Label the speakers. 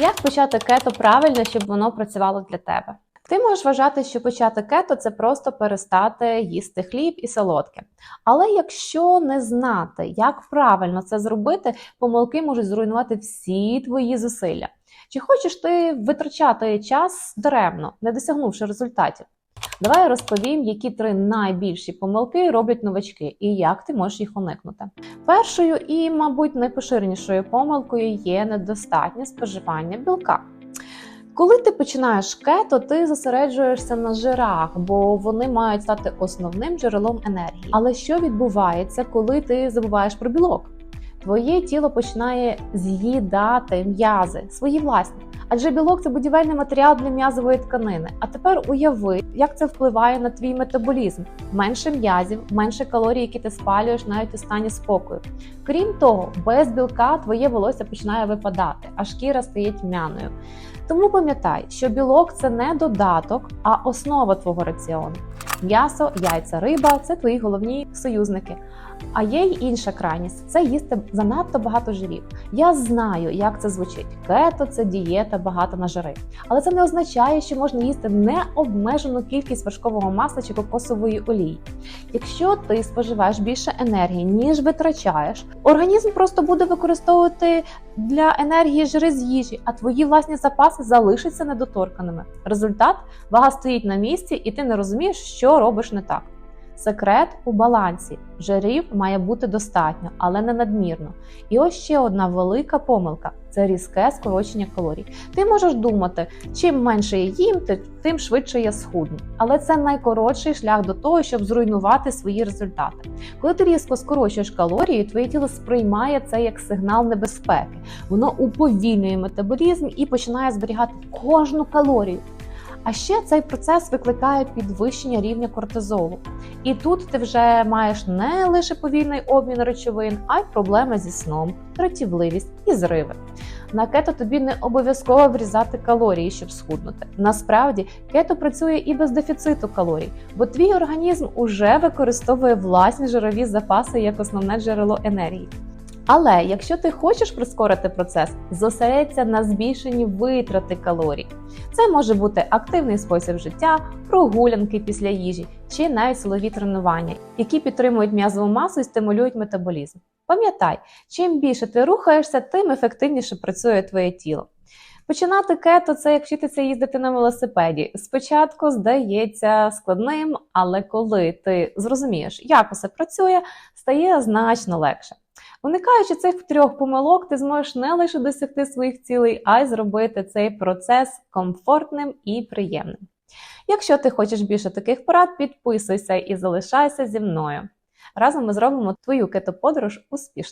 Speaker 1: Як почати кето правильно, щоб воно працювало для тебе? Ти можеш вважати, що почати кето це просто перестати їсти хліб і солодке. Але якщо не знати, як правильно це зробити, помилки можуть зруйнувати всі твої зусилля. Чи хочеш ти витрачати час даремно, не досягнувши результатів? Давай розповім, які три найбільші помилки роблять новачки і як ти можеш їх уникнути. Першою і, мабуть, найпоширенішою помилкою є недостатнє споживання білка. Коли ти починаєш кето, ти зосереджуєшся на жирах, бо вони мають стати основним джерелом енергії. Але що відбувається, коли ти забуваєш про білок? Твоє тіло починає з'їдати м'язи, свої власні. Адже білок це будівельний матеріал для м'язової тканини. А тепер уяви, як це впливає на твій метаболізм: менше м'язів, менше калорій, які ти спалюєш навіть у стані спокою. Крім того, без білка твоє волосся починає випадати, а шкіра стає тьмяною. Тому пам'ятай, що білок це не додаток, а основа твого раціону. М'ясо, яйця, риба це твої головні союзники. А є й інша крайність це їсти занадто багато жирів. Я знаю, як це звучить. Кето це дієта багата на жири. Але це не означає, що можна їсти необмежену кількість вершкового масла чи кокосової олії. Якщо ти споживаєш більше енергії, ніж витрачаєш, організм просто буде використовувати для енергії жири з їжі, а твої власні запаси залишаться недоторканими. Результат вага стоїть на місці, і ти не розумієш, що робиш не так. Секрет у балансі. Жирів має бути достатньо, але не надмірно. І ось ще одна велика помилка це різке скорочення калорій. Ти можеш думати, чим менше я їм, тим швидше я схудну. Але це найкоротший шлях до того, щоб зруйнувати свої результати. Коли ти різко скорочуєш калорії, твоє тіло сприймає це як сигнал небезпеки. Воно уповільнює метаболізм і починає зберігати кожну калорію. А ще цей процес викликає підвищення рівня кортизолу. І тут ти вже маєш не лише повільний обмін речовин, а й проблеми зі сном, тратівливість і зриви. На кето тобі не обов'язково врізати калорії, щоб схуднути. Насправді, кето працює і без дефіциту калорій, бо твій організм уже використовує власні жирові запаси як основне джерело енергії. Але якщо ти хочеш прискорити процес, зосередься на збільшенні витрати калорій. Це може бути активний спосіб життя, прогулянки після їжі чи навіть силові тренування, які підтримують м'язову масу і стимулюють метаболізм. Пам'ятай, чим більше ти рухаєшся, тим ефективніше працює твоє тіло. Починати кето це як вчитися їздити на велосипеді. Спочатку здається складним, але коли ти зрозумієш, як усе працює, стає значно легше. Уникаючи цих трьох помилок, ти зможеш не лише досягти своїх цілей, а й зробити цей процес комфортним і приємним. Якщо ти хочеш більше таких порад, підписуйся і залишайся зі мною. Разом ми зробимо твою кетоподорож успішно.